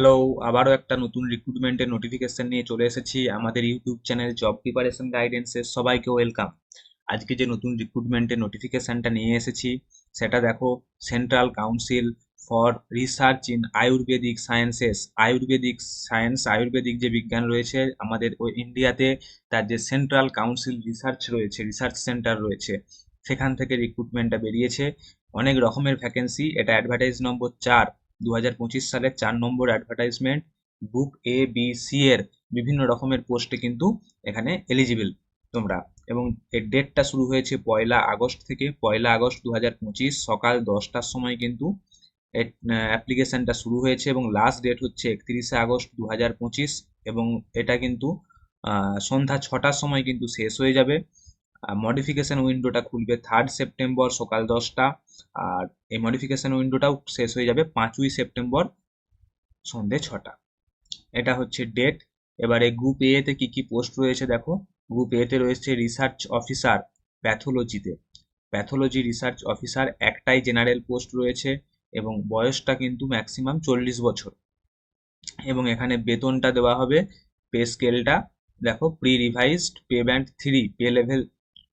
Hello আবারও একটা নতুন রিক্রুটমেন্টের নোটিফিকেশন নিয়ে চলে এসেছি। আমাদের ইউটিউব চ্যানেল জব প্রিপারেশন গাইডেন্সের সবাইকে ওয়েলকাম আজকে যে নতুন রিক্রুটমেন্টের নোটিফিকেশনটা নিয়ে এসেছি, সেটা দেখো central council for research in Ayurvedic sciences Ayurvedic science Ayurvedic যে বিজ্ঞান রয়েছে আমাদের ওই ইন্ডিয়াতে তার যে সেন্ট্রাল কাউন্সিল রিসার্চ রয়েছে রিসার্চ সেন্টার রয়েছে, সেখান থেকে রিক্রুটমেন্টটা বেরিয়েছে। অনেক রকমের ভ্যাকেন্সি এটা অ্যাডভার্টাইজ নম্বর চার। দু হাজার পঁচিশ সালের চার নম্বর advertisement group A B C এর বিভিন্ন রকমের পোস্টে কিন্তু এখানে এলিজিবল তোমরা। এবং এর ডেটটা শুরু হয়েছে পয়লা আগস্ট থেকে। পয়লা আগস্ট দু হাজার পঁচিশ সকাল দশটার সময় কিন্তু অ্যাপ্লিকেশনটা শুরু হয়েছে এবং লাস্ট ডেট হচ্ছে একত্রিশে আগস্ট দু হাজার পঁচিশ এবং এটা কিন্তু সন্ধ্যা ছটার সময় কিন্তু শেষ হয়ে যাবে। মডিফিকেশন উইন্ডোটা খুলবে থার্ড সেপ্টেম্বর সকাল দশটা। আর এই মডিফিকেশন উইন্ডোটাও শেষ হয়ে যাবে পাঁচই সেপ্টেম্বর সন্ধে ছটা। এটা হচ্ছে ডেট এবারে গ্রুপ এ তে কি কি পোস্ট রয়েছে দেখো। গ্রুপ এ তে রয়েছে রিসার্চ অফিসার প্যাথোলজিতে প্যাথোলজি রিসার্চ অফিসার একটাই জেনারেল পোস্ট রয়েছে এবং বয়সটা কিন্তু ম্যাক্সিমাম চল্লিশ বছর। এবং এখানে বেতনটা দেওয়া হবে পে স্কেলটা দেখো pre revised pay band three pay level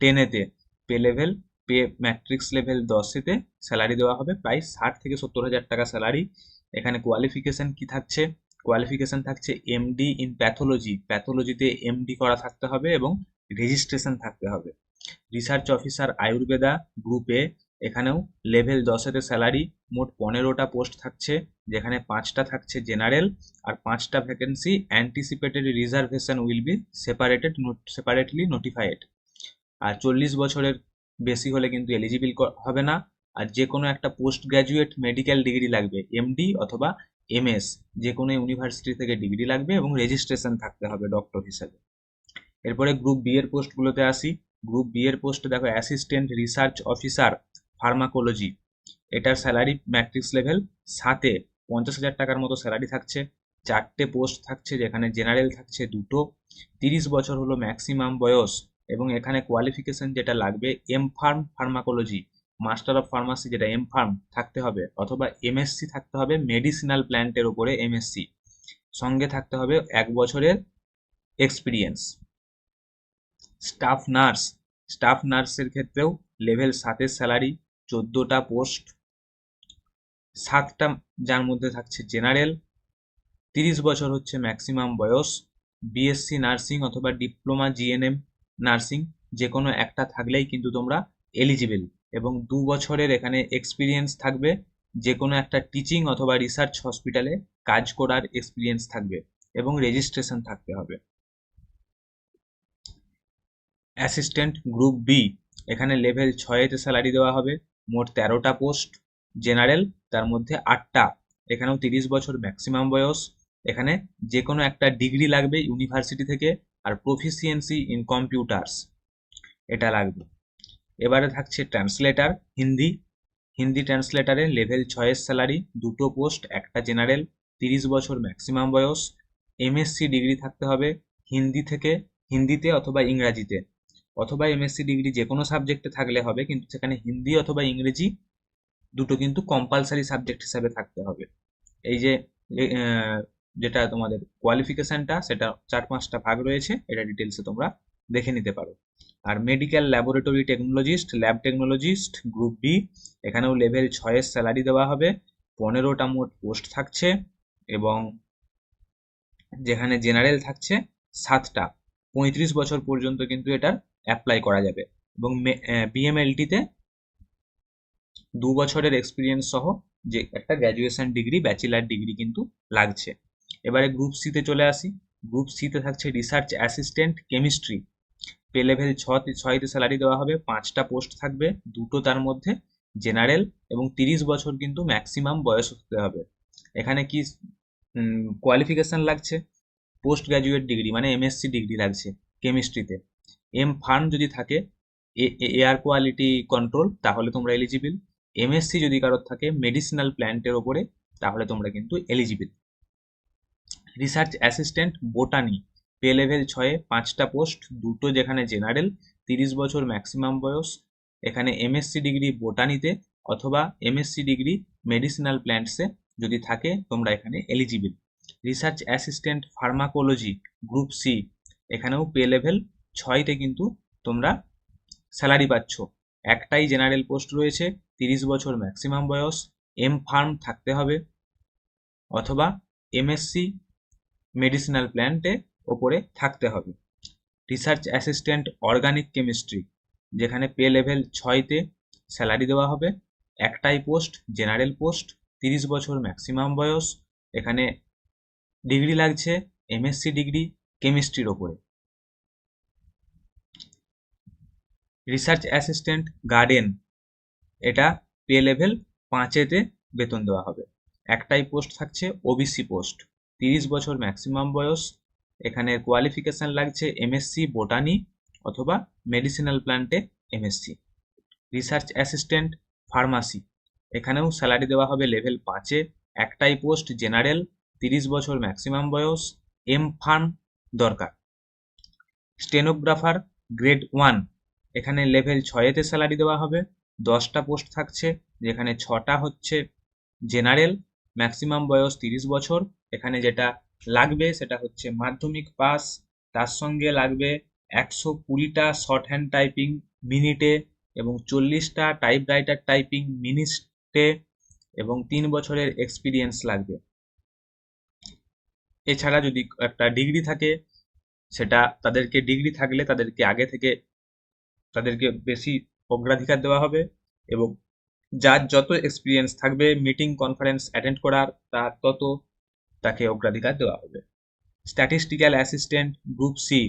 টেনেতে pay level pay matrix level দশেতে salary দেওয়া হবে। প্রায় ষাট থেকে সত্তর হাজার টাকা স্যালারি এখানে কোয়ালিফিকেশন কি থাকছে? কোয়ালিফিকেশন থাকছে এমডি ইন প্যাথোলজি প্যাথোলজিতে এমডি করা থাকতে হবে এবং রেজিস্ট্রেশন থাকতে হবে। রিসার্চ অফিসার আয়ুর্বেদা গ্রুপে এখানেও লেভেল দশেতে স্যালারি মোট পনেরোটা পোস্ট থাকছে, যেখানে পাঁচটা থাকছে জেনারেল আর পাঁচটা vacancy anticipated reservation will be separated separately notified আর চল্লিশ বছরের বেশি হলে কিন্তু এলিজিবল হবে না। আর যে কোনো একটা পোস্ট গ্র্যাজুয়েট মেডিকেল ডিগ্রি লাগবে এমডি অথবা এমএস যে কোনো ইউনিভার্সিটি থেকে ডিগ্রি লাগবে এবং রেজিস্ট্রেশন থাকতে হবে ডক্টর হিসেবে। এরপরে গ্রুপ বি এর পোস্টগুলোতে আসি। গ্রুপ বি এর পোস্টে দেখো অ্যাসিস্ট্যান্ট রিসার্চ অফিসার ফার্মাকোলজি এটার স্যালারি ম্যাট্রিক্স লেভেল সাতে পঞ্চাশ হাজার টাকার মতো স্যালারি থাকছে। চারটে পোস্ট থাকছে যেখানে জেনারেল থাকছে দুটো। তিরিশ বছর হলো ম্যাক্সিমাম বয়স। এবং এখানে কোয়ালিফিকেশন যেটা লাগবে M pharm pharmacology master of pharmacy যেটা এম ফার্ম থাকতে হবে, অথবা এমএসসি থাকতে হবে মেডিসিনাল প্ল্যান্টের উপরে এমএসসি সঙ্গে থাকতে হবে এক বছরের এক্সপিরিয়েন্স স্টাফ নার্স স্টাফ নার্সের ক্ষেত্রেও লেভেল সাতের স্যালারি চোদ্দোটা পোস্ট সাতটা যার মধ্যে থাকছে জেনারেল তিরিশ বছর হচ্ছে ম্যাক্সিমাম বয়স বিএসসি নার্সিং অথবা ডিপ্লোমা জিএনএম নার্সিং যে কোনো একটা থাকলেই কিন্তু তোমরা এলিজিবল এবং দু বছরের এখানে এক্সপিরিয়েন্স থাকবে যে কোনো একটা টিচিং অথবা রিসার্চ হসপিটালে কাজ করার এক্সপিরিয়েন্স থাকবে এবং রেজিস্ট্রেশন থাকতে হবে। অ্যাসিস্ট্যান্ট গ্রুপ বি এখানে লেভেল ছয়েতে স্যালারি দেওয়া হবে, মোট তেরোটা পোস্ট জেনারেল তার মধ্যে আটটা, এখানেও তিরিশ বছর ম্যাক্সিমাম বয়স, এখানে যে কোনো একটা ডিগ্রি লাগবে ইউনিভার্সিটি থেকে আর প্রফিসিয়েন্সি ইন কম্পিউটার্স এটা লাগবে। এবারে থাকছে ট্রান্সলেটার হিন্দি। হিন্দি ট্রান্সলেটারে লেভেল ছয়ের স্যালারি দুটো পোস্ট একটা জেনারেল তিরিশ বছর ম্যাক্সিমাম বয়স। এমএসসি ডিগ্রি থাকতে হবে হিন্দি থেকে, হিন্দিতে অথবা ইংরাজিতে। অথবা এমএসসি ডিগ্রি যে কোনো সাবজেক্টে থাকলে হবে, কিন্তু সেখানে হিন্দি অথবা ইংরেজি দুটো কিন্তু কম্পালসারি সাবজেক্ট হিসাবে থাকতে হবে। এই যে যেটা তোমাদের কোয়ালিফিকেশনটা সেটা চার পাঁচটা ভাগ রয়েছে, এটা ডিটেলসে তোমরা দেখে নিতে পারো। আর medical laboratory technologist lab technologist group B এখানেও লেভেল ছয়ের স্যালারি দেওয়া হবে, পনেরোটা মোট পোস্ট থাকছে, এবং যেখানে জেনারেল থাকছে, সাতটা। পঁয়ত্রিশ বছর পর্যন্ত কিন্তু এটার অ্যাপ্লাই করা যাবে। এবং বিএমএলটিতে দু বছরের এক্সপিরিয়েন্স সহ যে একটা গ্র্যাজুয়েশন ডিগ্রি ব্যাচেলার ডিগ্রি কিন্তু লাগছে। এবারে গ্রুপ সিতে চলে আসি। গ্রুপ সিতে থাকছে research assistant chemistry pay level ছয়তে salary দেওয়া হবে, পাঁচটা পোস্ট থাকবে, দুটো তার মধ্যে জেনারেল এবং তিরিশ বছর কিন্তু ম্যাক্সিমাম বয়স হতে হবে। এখানে কি কোয়ালিফিকেশন লাগছে? পোস্ট গ্র্যাজুয়েট ডিগ্রি মানে এমএসসি ডিগ্রি লাগছে কেমিস্ট্রিতে এম ফার্ম যদি থাকে এয়ার কোয়ালিটি কন্ট্রোল তাহলে তোমরা এলিজিবল এমএসসি যদি কারোর থাকে মেডিসিনাল প্ল্যান্টের ওপরে, তাহলে তোমরা কিন্তু eligible research assistant botany pay level ছয়ে পাঁচটা পোস্ট দুটো যেখানে জেনারেল তিরিশ বছর ম্যাক্সিমাম বয়স, এখানে এমএসসি ডিগ্রি বোটানিতে অথবা এমএসসি ডিগ্রি মেডিসিনাল প্ল্যান্টসে যদি থাকে, তোমরা এখানে eligible research assistant pharmacology group C এখানেও পে লেভেল ছয়তে কিন্তু তোমরা স্যালারি পাচ্ছ। একটাই জেনারেল পোস্ট রয়েছে, তিরিশ বছর ম্যাক্সিমাম বয়স এম ফার্ম থাকতে হবে, অথবা এমএসসি মেডিসিনাল প্ল্যান্টে ওপরে থাকতে হবে। রিসার্চ অ্যাসিস্ট্যান্ট অর্গানিক কেমিস্ট্রি যেখানে পে লেভেল ছয়তে স্যালারি দেওয়া হবে, একটাই পোস্ট জেনারেল পোস্ট তিরিশ বছর ম্যাক্সিমাম বয়স, এখানে ডিগ্রি লাগছে এমএসসি ডিগ্রি কেমিস্ট্রির ওপরে। রিসার্চ অ্যাসিস্ট্যান্ট গার্ডেন এটা পে লেভেল পাঁচেতে বেতন দেওয়া হবে। একটাই পোস্ট থাকছে ওবিসি পোস্ট তিরিশ বছর ম্যাক্সিমাম বয়স। এখানে কোয়ালিফিকেশন লাগছে এমএসসি বোটানি অথবা মেডিসিনাল প্ল্যান্টে এমএসসি রিসার্চ অ্যাসিস্ট্যান্ট ফার্মাসি এখানেও স্যালারি দেওয়া হবে লেভেল পাঁচে একটাই পোস্ট জেনারেল তিরিশ বছর ম্যাক্সিমাম বয়স। এম ফার্ম দরকার। স্টেনোগ্রাফার গ্রেড ওয়ান এখানে লেভেল ছয়েতে স্যালারি দেওয়া হবে। দশটা পোস্ট থাকছে, যেখানে ছটা হচ্ছে জেনারেল ম্যাক্সিমাম বয়স তিরিশ বছর। এখানে যেটা লাগবে সেটা হচ্ছে মাধ্যমিক পাস, তার সঙ্গে লাগবে একশো কুড়িটা শর্ট হ্যান্ড টাইপিং মিনিটে এবং চল্লিশটা টাইপরাইটার টাইপিং মিনিটে এবং তিন বছরের এক্সপিরিয়েন্স লাগবে। এছাড়া যদি একটা ডিগ্রি থাকে, সেটা তাদেরকে ডিগ্রি থাকলে তাদেরকে আগে থেকে তাদেরকে বেশি অগ্রাধিকার দেওয়া হবে এবং যার যত এক্সপিরিয়েন্স থাকবে মিটিং কনফারেন্স অ্যাটেন্ড করার, তার তত তাকে অগ্রাধিকার দেওয়া হবে। স্ট্যাটিস্টিক্যাল অ্যাসিস্ট্যান্ট গ্রুপ সি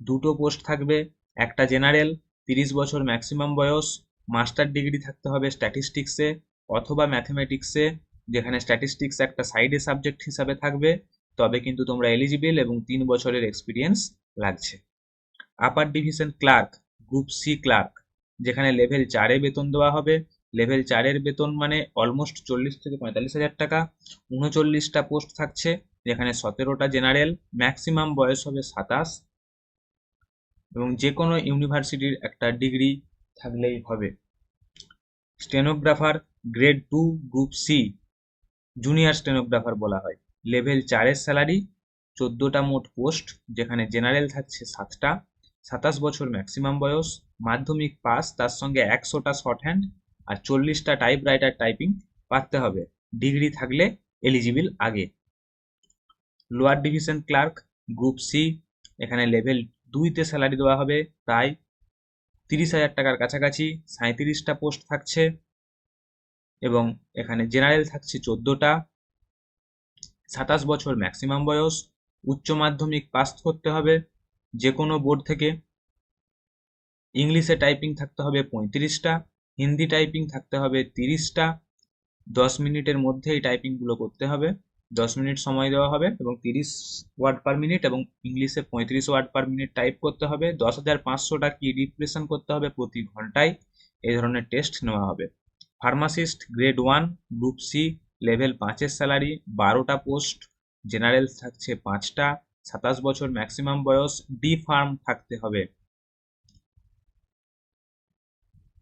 দুটো পোস্ট থাকবে, একটা জেনারেল তিরিশ বছর ম্যাক্সিমাম বয়স মাস্টার ডিগ্রি থাকতে হবে স্ট্যাটিস্টিক্সে অথবা ম্যাথমেটিক্সে যেখানে স্ট্যাটিস্টিক্স একটা সাইডে সাবজেক্ট হিসাবে থাকবে, তবে কিন্তু তোমরা এলিজিবল এবং তিন বছরের এক্সপিরিয়েন্স লাগছে। Upper division clerk group C clerk যেখানে লেভেল চারে বেতন দেওয়া হবে লেভেল চারের বেতন মানে অলমোস্ট চল্লিশ থেকে পঁয়তাল্লিশ হাজার টাকা। উনচল্লিশটা পোস্ট থাকছে, যেখানে সতেরোটা জেনারেল ম্যাক্সিমাম বয়স হবে সাতাশ। এবং যে কোনো ইউনিভার্সিটির একটা ডিগ্রি থাকলেই হবে। Stenographer grade two group C junior stenographer বলা হয়। লেভেল চারের স্যালারি চোদ্দোটা মোট পোস্ট যেখানে জেনারেল থাকছে সাতটা। সাতাশ বছর ম্যাক্সিমাম বয়স, মাধ্যমিক পাস তার সঙ্গে একশোটা শর্ট হ্যান্ড আর চল্লিশটা টাইপ রাইটার টাইপিং পারতে হবে। ডিগ্রি থাকলে এলিজিবল আগে। Lower division clerk group C এখানে লেভেল দুইতে স্যালারি দেওয়া হবে প্রায় তিরিশ হাজার টাকার কাছাকাছি সাঁত্রিশটা পোস্ট থাকছে এবং এখানে জেনারেল থাকছে চোদ্দোটা। সাতাশ বছর ম্যাক্সিমাম বয়স, উচ্চ মাধ্যমিক পাস করতে হবে যে কোনো বোর্ড থেকে ইংলিশে টাইপিং থাকতে হবে পঁয়ত্রিশটা। হিন্দি টাইপিং থাকতে হবে তিরিশটা, দশ মিনিটের মধ্যে এই টাইপিংগুলো করতে হবে। দশ মিনিট সময় দেওয়া হবে এবং তিরিশ ওয়ার্ড পার মিনিট এবং ইংলিশে পঁয়ত্রিশ ওয়ার্ড পার মিনিট টাইপ করতে হবে। দশ হাজার পাঁচশোটা কি রিপ্রেশন করতে হবে প্রতি ঘন্টায়? এই ধরনের টেস্ট নেওয়া হবে। Pharmacist grade one group C level পাঁচের স্যালারি বারোটা পোস্ট জেনারেল থাকছে পাঁচটা, সাতাশ বছর ম্যাক্সিমাম বয়স ডি ফার্ম থাকতে হবে।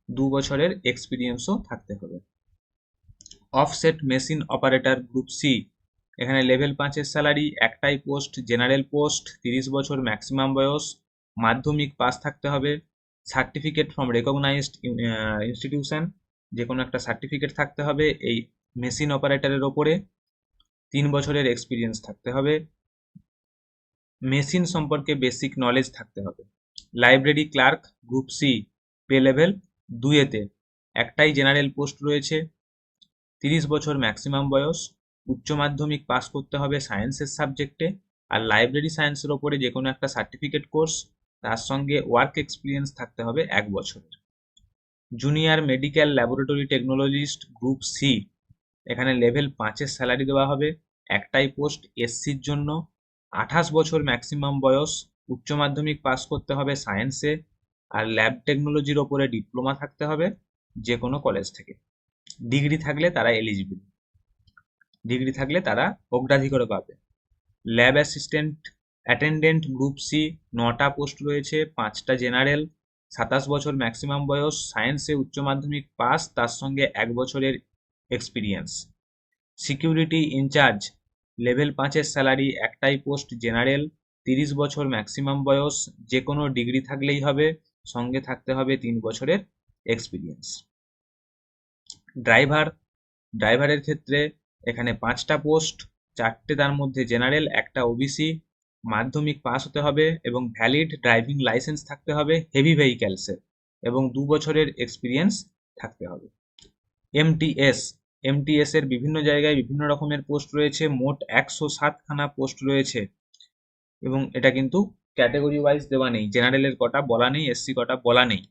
দু বছরের এক্সপিরিয়েন্সও থাকতে হবে। Offset machine operator group C এখানে লেভেল পাঁচের স্যালারি একটাই পোস্ট জেনারেল পোস্ট তিরিশ বছর ম্যাক্সিমাম বয়স, মাধ্যমিক পাস থাকতে হবে সার্টিফিকেট ফ্রম রেকগনাইজড ইনস্টিটিউশন যে কোনো একটা সার্টিফিকেট থাকতে হবে এই মেশিন অপারেটরের ওপরে, তিন বছরের এক্সপিরিয়েন্স থাকতে হবে মেশিন সম্পর্কে বেসিক নলেজ থাকতে হবে। Library clerk group C pay level দুইয়েতে। একটাই জেনারেল পোস্ট রয়েছে। তিরিশ বছর ম্যাক্সিমাম বয়স। উচ্চ মাধ্যমিক পাস করতে হবে সায়েন্সের সাবজেক্টে। আর লাইব্রেরি সায়েন্সের ওপরে যে কোনো একটা সার্টিফিকেট কোর্স, তার সঙ্গে ওয়ার্ক এক্সপিরিয়েন্স থাকতে হবে এক বছরের। Junior medical laboratory technologist group C. এখানে লেভেল পাঁচের স্যালারি দেওয়া হবে। একটাই পোস্ট এসসির জন্য। আঠাশ বছর ম্যাক্সিমাম বয়স। উচ্চ মাধ্যমিক পাস করতে হবে সায়েন্সে। আর ল্যাব টেকনোলজির ওপরে ডিপ্লোমা থাকতে হবে যে কোনো কলেজ থেকে। ডিগ্রি থাকলে তারা এলিজিবল ডিগ্রি থাকলে তারা অগ্রাধিকার পাবে। Lab assistant attendant group C নটা পোস্ট রয়েছে, পাঁচটা জেনারেল সাতাশ বছর ম্যাক্সিমাম বয়স সায়েন্সে উচ্চ মাধ্যমিক পাস তার সঙ্গে এক বছরের experience security in charge level পাঁচের স্যালারি একটাই পোস্ট জেনারেল তিরিশ বছর ম্যাক্সিমাম বয়স যে কোনো ডিগ্রি থাকলেই হবে। সঙ্গে থাকতে হবে তিন বছরের এক্সপিরিয়েন্স ড্রাইভার ড্রাইভারের ক্ষেত্রে এখানে পাঁচটা পোস্ট চারটে তার মধ্যে জেনারেল একটা ওবিসি মাধ্যমিক পাস হতে হবে এবং ভ্যালিড ড্রাইভিং লাইসেন্স থাকতে হবে হেভি ভেহিক্যালসের এবং দু বছরের এক্সপিরিয়েন্স থাকতে হবে। এমটিএস এমটিএস এর বিভিন্ন জায়গায় বিভিন্ন রকমের পোস্ট রয়েছে, মোট একশো সাতখানা পোস্ট রয়েছে এবং এটা কিন্তু ক্যাটাগরি ওয়াইজ দেওয়া নেই। জেনারেলের কটা বলা নেই এসসি কটা বলা নেই।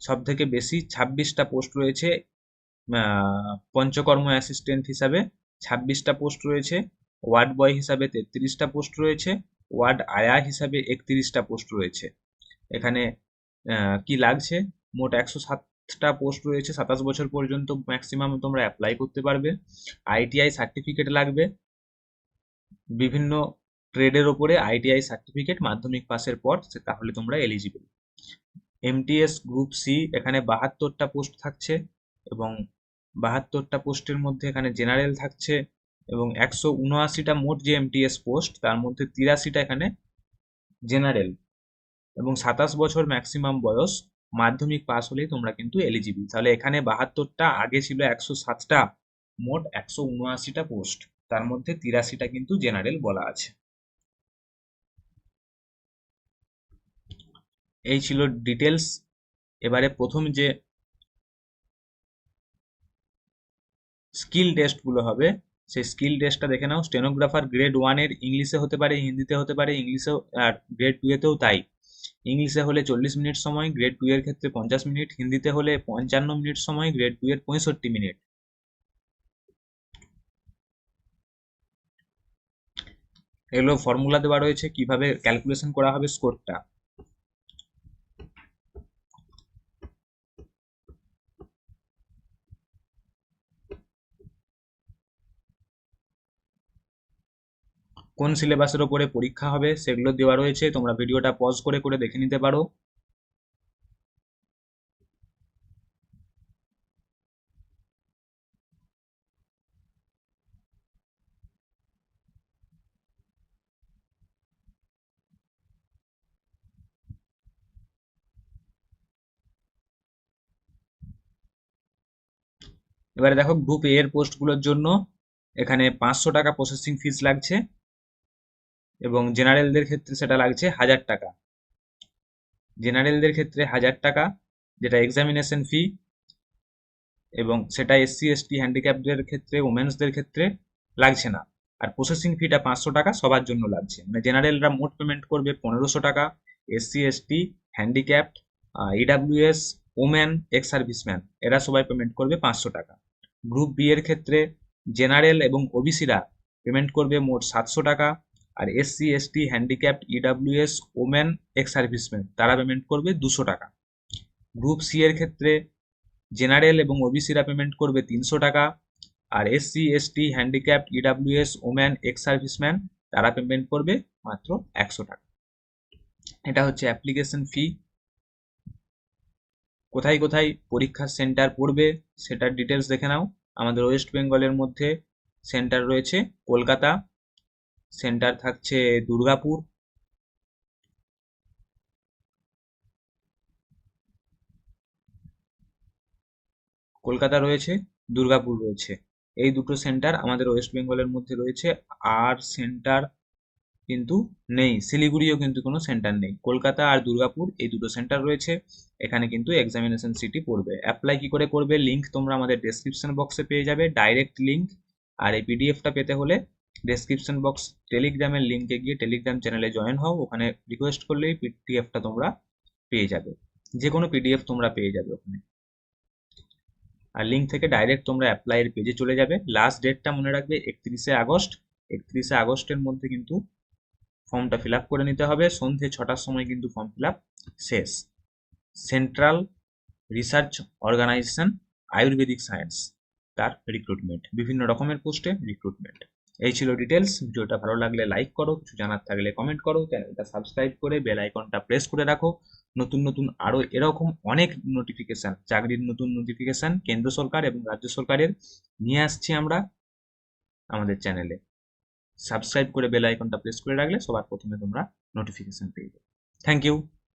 সব থেকে বেশি ছাব্বিশটা পোস্ট রয়েছে পঞ্চকর্ম অ্যাসিস্ট্যান্ট হিসাবে ছাব্বিশটা পোস্ট রয়েছে ওয়ার্ড বয় হিসাবে তেত্রিশটা পোস্ট রয়েছে ওয়ার্ড আয়া হিসাবে একত্রিশটা পোস্ট রয়েছে। এখানে কি লাগছে? মোট একশো সাতটা পোস্ট রয়েছে, সাতাশ বছর পর্যন্ত ম্যাক্সিমাম তোমরা অ্যাপ্লাই করতে পারবে। আইটিআই সার্টিফিকেট লাগবে। বিভিন্ন ট্রেডের ওপরে আইটিআই সার্টিফিকেট মাধ্যমিক পাসের পর তাহলে তোমরা এলিজিবল এমটিএস গ্রুপ সি এখানে বাহাত্তরটা পোস্ট থাকছে এবং বাহাত্তরটা পোস্টের মধ্যে এখানে জেনারেল থাকছে এবং একশো উনআশিটা মোট যে এমটিএস পোস্ট তার মধ্যে তিরাশিটা এখানে জেনারেল এবং সাতাশ বছর ম্যাক্সিমাম বয়স, মাধ্যমিক পাস হলেই তোমরা কিন্তু এলিজিবল তাহলে এখানে বাহাত্তরটা, আগে ছিল একশো সাতটা, মোট একশো উনআশিটা পোস্ট তার মধ্যে তিরাশিটা কিন্তু জেনারেল বলা আছে। এই ছিল ডিটেলস এবারে প্রথম যে স্কিল টেস্টগুলো হবে, সেই স্কিল টেস্টটা দেখে নাও। স্টেনোগ্রাফার গ্রেড ওয়ানের ইংলিশে হতে পারে, হিন্দিতে হতে পারে, ইংলিশেও, আর গ্রেড টু এতেও তাই। ইংলিশে হলে চল্লিশ মিনিট সময় গ্রেড টু এর ক্ষেত্রে পঞ্চাশ মিনিট, হিন্দিতে হলে পঞ্চান্ন মিনিট সময় গ্রেড টু এর পঁয়ষট্টি মিনিট। এগুলো ফর্মুলা দেওয়া রয়েছে, কীভাবে ক্যালকুলেশন করা হবে স্কোরটা কোন সিলেবাসের ওপরে পরীক্ষা হবে সেগুলো দেওয়া রয়েছে। তোমরা ভিডিওটা পজ করে করে দেখে নিতে পারো। এবারে দেখো গ্রুপ এ এর পোস্টগুলোর জন্য এখানে পাঁচশো টাকা প্রসেসিং ফিস লাগছে। এবং জেনারেলদের ক্ষেত্রে সেটা লাগছে হাজার টাকা। জেনারেলদের ক্ষেত্রে হাজার টাকা, যেটা এক্সামিনেশন ফি এবং সেটা এসসি, এসটি হ্যান্ডিক্যাপদের ক্ষেত্রে ওমেন্সদের ক্ষেত্রে লাগছে না। আর প্রসেসিং ফিটা পাঁচশো টাকা সবার জন্য লাগছে। মানে জেনারেলরা মোট পেমেন্ট করবে পনেরোশো টাকা, SC, ST handicapped EWS women ex serviceman এরা সবাই পেমেন্ট করবে পাঁচশো টাকা। গ্রুপ বি এর ক্ষেত্রে জেনারেল এবং ওবিসিরা পেমেন্ট করবে মোট সাতশো টাকা আর SC ST handicapped EWS women ex serviceman তারা পেমেন্ট করবে দুশো টাকা। গ্রুপ সি এর ক্ষেত্রে জেনারেল এবং ওবিসিরা পেমেন্ট করবে তিনশো টাকা। আর SC ST handicapped EWS woman ex serviceman তারা পেমেন্ট করবে মাত্র একশো টাকা। এটা হচ্ছে অ্যাপ্লিকেশন ফি কোথায় কোথায় পরীক্ষার সেন্টার পড়বে সেটার ডিটেলস দেখে নাও। আমাদের ওয়েস্ট বেঙ্গলের মধ্যে সেন্টার রয়েছে কলকাতা। সেন্টার থাকছে দুর্গাপুর। কলকাতা রয়েছে, দুর্গাপুর রয়েছে। এই দুটো সেন্টার আমাদের ওয়েস্ট বেঙ্গলের মধ্যে রয়েছে। আর সেন্টার কিন্তু নেই, শিলিগুড়িও কিন্তু কোনো সেন্টার নেই। কলকাতা আর দুর্গাপুর এই দুটো সেন্টার রয়েছে। এখানে কিন্তু এক্সামিনেশন সিটি পড়বে। অ্যাপ্লাই কি করে করবে? লিংক তোমরা আমাদের ডেসক্রিপশন বক্সে পেয়ে যাবে। ডাইরেক্ট লিঙ্ক আর এই পিডিএফটা পেতে হলে ডেসক্রিপশন বক্স টেলিগ্রামের লিঙ্কে গিয়ে টেলিগ্রাম চ্যানেলে জয়েন হও। ওখানে রিকোয়েস্ট করলেই পিডিএফটা তোমরা পেয়ে যাবে। যে কোনো পিডিএফ তোমরা পেয়ে যাবে ওখানে। আর লিঙ্ক থেকে ডাইরেক্ট তোমরা অ্যাপ্লাইয়ের পেজে চলে যাবে। লাস্ট ডেটটা মনে রাখবে একত্রিশে আগস্ট। একত্রিশে আগস্টের মধ্যে কিন্তু ফর্মটা ফিল করে নিতে হবে। সন্ধে ছটার সময় কিন্তু ফর্ম ফিল শেষ। Central research organisation Ayurvedic science তার রিক্রুটমেন্ট বিভিন্ন রকমের পোস্টে রিক্রুটমেন্ট এই ছিল ডিটেলস ভিডিওটা ভালো লাগলে লাইক করো, কিছু জানার থাকলে কমেন্ট করো। চ্যানেলটা সাবস্ক্রাইব করে বেল আইকনটা প্রেস করে রাখো। নতুন নতুন আরও এরকম অনেক নোটিফিকেশান চাকরির নতুন নোটিফিকেশান কেন্দ্র সরকার এবং রাজ্য সরকারের নিয়ে আসছি আমরা আমাদের চ্যানেলে সাবস্ক্রাইব করে বেল আইকনটা প্রেস করে রাখলে সবার প্রথমে তোমরা নোটিফিকেশান পেয়ে যাবে। Thank you